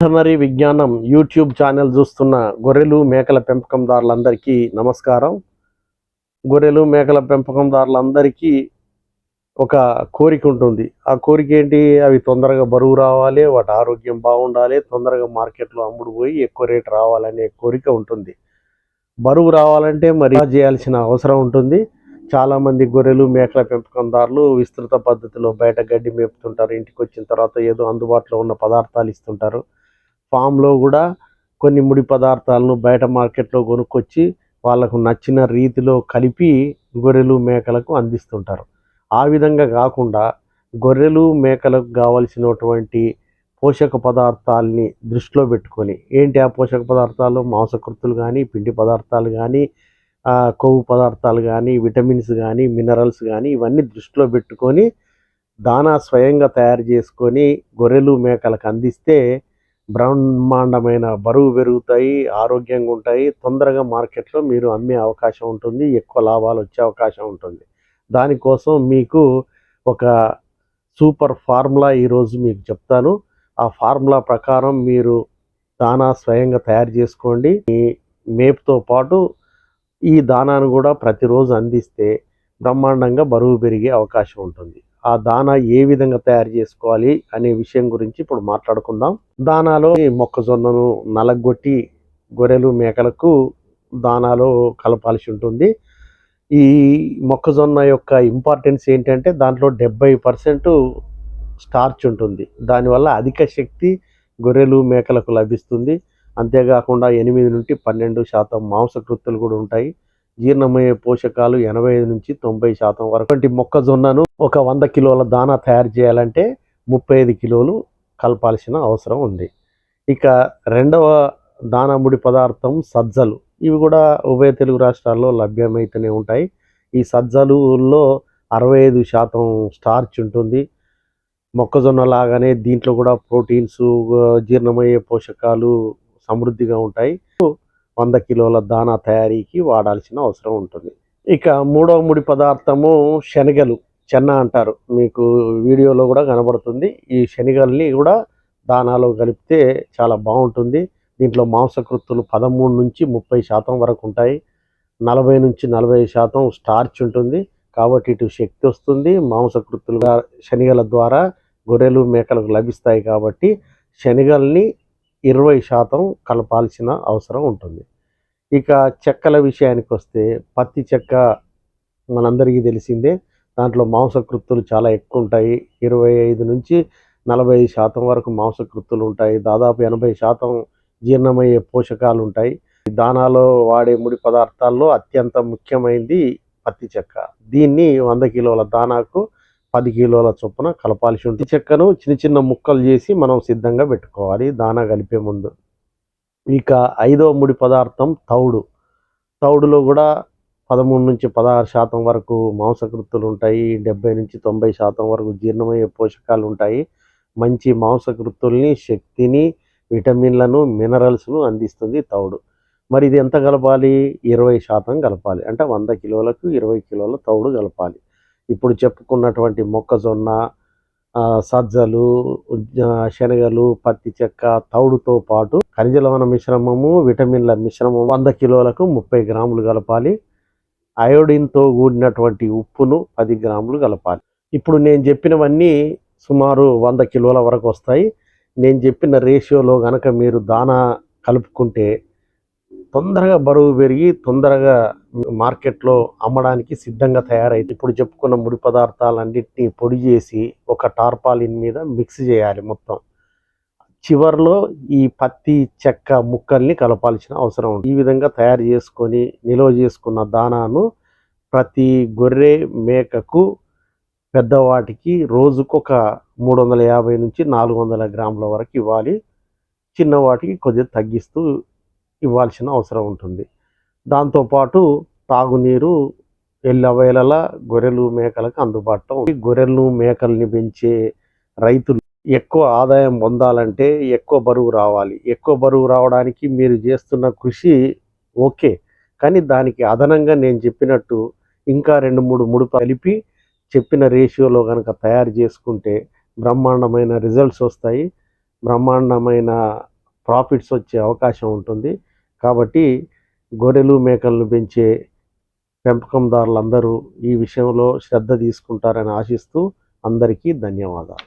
Veterinary విజ్ఞానం YouTube channel చూస్తున్న గొర్రెలు మేకల పెంపకందారులందరికీ నమస్కారం. గొర్రెలు మేకల పెంపకందారులందరికీ ఒక కోరిక ఉంటుంది. ఆ కోరిక ఏంటి? అవి తొందరగా బరువు రావాలి వాటి ఆరోగ్యం బాగుండాలి తొందరగా మార్కెట్లో అమ్ముడు పోయి ఎక్కువ రేటు రావాలనే కోరిక ఉంటుంది. బరువు రావాలంటే మరి చేయాల్సిన అవసరం ఉంటుంది? చాలామంది గొర్రెలు మేకల పెంపకందారులు విస్తృత పద్ధతిలో బయట గడ్డి మేపుతుంటారు. ఇంటికి వచ్చిన తర్వాత ఏదో అందుబాటులో ఉన్న పదార్థాలు ఇస్తుంటారు. ఫామ్లో కూడా కొన్ని ముడి పదార్థాలను బయట మార్కెట్లో కొనుక్కొచ్చి వాళ్ళకు నచ్చిన రీతిలో కలిపి గొర్రెలు మేకలకు అందిస్తుంటారు. ఆ విధంగా కాకుండా గొర్రెలు మేకలకు కావలసినటువంటి పోషక పదార్థాలని దృష్టిలో పెట్టుకొని ఏంటి ఆ పోషక పదార్థాలు? మాంసకృతులు కానీ పిండి పదార్థాలు కానీ కొవ్వు పదార్థాలు కానీ విటమిన్స్ కానీ మినరల్స్ కానీ ఇవన్నీ దృష్టిలో పెట్టుకొని దానా స్వయంగా తయారు చేసుకొని గొర్రెలు మేకలకు అందిస్తే బ్రహ్మాండమైన బరువు పెరుగుతాయి ఆరోగ్యంగా ఉంటాయి. తొందరగా మార్కెట్లో మీరు అమ్మే అవకాశం ఉంటుంది ఎక్కువ లాభాలు వచ్చే అవకాశం ఉంటుంది. దానికోసం మీకు ఒక సూపర్ ఫార్ములా ఈరోజు మీకు చెప్తాను. ఆ ఫార్ములా ప్రకారం మీరు దానా స్వయంగా తయారు చేసుకోండి. మీ మేపుతో పాటు ఈ దానాను కూడా ప్రతిరోజు అందిస్తే బ్రహ్మాండంగా బరువు పెరిగే అవకాశం ఉంటుంది. ఆ దానా ఏ విధంగా తయారు చేసుకోవాలి అనే విషయం గురించి ఇప్పుడు మాట్లాడుకుందాం. దానాలో ఈ మొక్కజొన్నను నలగొట్టి గొర్రెలు మేకలకు దానాలో కలపాల్సి ఉంటుంది. ఈ మొక్కజొన్న యొక్క ఇంపార్టెన్స్ ఏంటంటే దాంట్లో డెబ్బై పర్సెంట్ స్టార్చ్ ఉంటుంది. దానివల్ల అధిక శక్తి గొర్రెలు మేకలకు లభిస్తుంది. అంతేకాకుండా ఎనిమిది నుండి పన్నెండు శాతం మాంసకృత్తులు కూడా ఉంటాయి. జీర్ణమయ్యే పోషకాలు ఎనభై ఐదు నుంచి తొంభై శాతం వరకు. వంటి మొక్కజొన్నను ఒక వంద కిలోల దానా తయారు చేయాలంటే ముప్పై ఐదు కిలోలు కలపాల్సిన అవసరం ఉంది. ఇక రెండవ దానా ముడి పదార్థం సజ్జలు. ఇవి కూడా ఉభయ తెలుగు రాష్ట్రాల్లో లభ్యమైతేనే ఉంటాయి. ఈ సజ్జలులో అరవై ఐదు శాతం స్టార్చ్ ఉంటుంది. మొక్కజొన్న లాగానే దీంట్లో కూడా ప్రోటీన్స్ జీర్ణమయ్యే పోషకాలు సమృద్ధిగా ఉంటాయి. వంద కిలోల దానా తయారీకి వాడాల్సిన అవసరం ఉంటుంది. ఇక మూడవ ముడి పదార్థము శనగలు. చెన్న అంటారు. మీకు వీడియోలో కూడా కనబడుతుంది. ఈ శనగల్ని కూడా దానాలో కలిపితే చాలా బాగుంటుంది. దీంట్లో మాంసకృత్తులు పదమూడు నుంచి ముప్పై శాతం వరకు ఉంటాయి. నలభై నుంచి నలభై శాతం స్టార్చ్ ఉంటుంది. కాబట్టి ఇటు శక్తి వస్తుంది. మాంసకృత్తులుగా శనగల ద్వారా గొర్రెలు మేకలకు లభిస్తాయి కాబట్టి శనగల్ని ఇరవై శాతం కలపాల్సిన అవసరం ఉంటుంది. ఇక చెక్కల విషయానికి వస్తే పత్తి చెక్క మనందరికీ తెలిసిందే దాంట్లో మాంసకృత్తులు చాలా ఎక్కువ ఉంటాయి ఇరవై ఐదు నుంచి నలభై శాతం వరకు మాంసకృత్తులు ఉంటాయి. దాదాపు ఎనభై శాతం జీర్ణమయ్యే పోషకాలు ఉంటాయి దానాలో వాడే ముడి పదార్థాల్లో అత్యంత ముఖ్యమైనది పత్తి చెక్క. దీన్ని వంద కిలోల దానాకు పది కిలోల చొప్పున కలపాల్సి ఉంటుంది. చెక్కను చిన్న చిన్న ముక్కలు చేసి మనం సిద్ధంగా పెట్టుకోవాలి. దానా కలిపే ముందు. ఇక ఐదవ ముడి పదార్థం తౌడు. తౌడులో కూడా పదమూడు నుంచి పదహారు శాతం వరకు మాంసకృత్తులు ఉంటాయి. డెబ్బై నుంచి తొంభై శాతం వరకు జీర్ణమయ్యే పోషకాలు ఉంటాయి. మంచి మాంసకృత్తుల్ని శక్తిని విటమిన్లను మినరల్స్ను అందిస్తుంది తౌడు. మరి ఇది ఎంత కలపాలి? ఇరవై శాతం కలపాలి. అంటే వంద కిలోలకు ఇరవై కిలోల తౌడు కలపాలి. ఇప్పుడు చెప్పుకున్నటువంటి మొక్కజొన్న సజ్జలు శనగలు పత్తి చెక్క తౌడుతో పాటు ఖనిజ లవణ మిశ్రమము విటమిన్ల మిశ్రమం వంద కిలోలకు ముప్పై గ్రాములు కలపాలి. అయోడిన్తో కూడినటువంటి ఉప్పును పది గ్రాములు కలపాలి. ఇప్పుడు నేను చెప్పినవన్నీ సుమారు వంద కిలోల వరకు వస్తాయి. నేను చెప్పిన రేషియోలో కనుక మీరు దానా కలుపుకుంటే తొందరగా బరువు పెరిగి తొందరగా మార్కెట్లో అమ్మడానికి సిద్ధంగా తయారైతే ఇప్పుడు చెప్పుకున్న ముడి పదార్థాలన్నింటినీ పొడి చేసి ఒక టార్పాలిన్ మీద మిక్స్ చేయాలి మొత్తం. చివర్లో ఈ పత్తి చెక్క ముక్కల్ని కలపాల్సిన అవసరం ఉంది. ఈ విధంగా తయారు చేసుకొని నిల్వ చేసుకున్న దానాను ప్రతి గొర్రె మేకకు పెద్దవాటికి రోజుకు ఒక మూడు వందల యాభై నుంచి నాలుగు వందల గ్రాముల వరకు ఇవ్వాలి. చిన్నవాటికి కొద్దిగా తగ్గిస్తూ ఇవ్వాల్సిన అవసరం ఉంటుంది. దాంతోపాటు తాగునీరు ఎల్లవేళల గొర్రెలు మేకలకు అందుబాటులో ఈ గొర్రెలు మేకల్ని పెంచే రైతులు ఎక్కువ ఆదాయం పొందాలంటే ఎక్కువ బరువు రావాలి. ఎక్కువ బరువు రావడానికి మీరు చేస్తున్న కృషి ఓకే. కానీ దానికి అదనంగా నేను చెప్పినట్టు ఇంకా రెండు మూడు ముడు కలిపి చెప్పిన రేషియోలో కనుక తయారు చేసుకుంటే బ్రహ్మాండమైన రిజల్ట్స్ వస్తాయి. బ్రహ్మాండమైన ప్రాఫిట్స్ వచ్చే అవకాశం ఉంటుంది. కాబట్టి గొర్రెలు మేకలను పెంచే పెంపకందారులందరూ ఈ విషయంలో శ్రద్ధ తీసుకుంటారని ఆశిస్తూ అందరికీ ధన్యవాదాలు.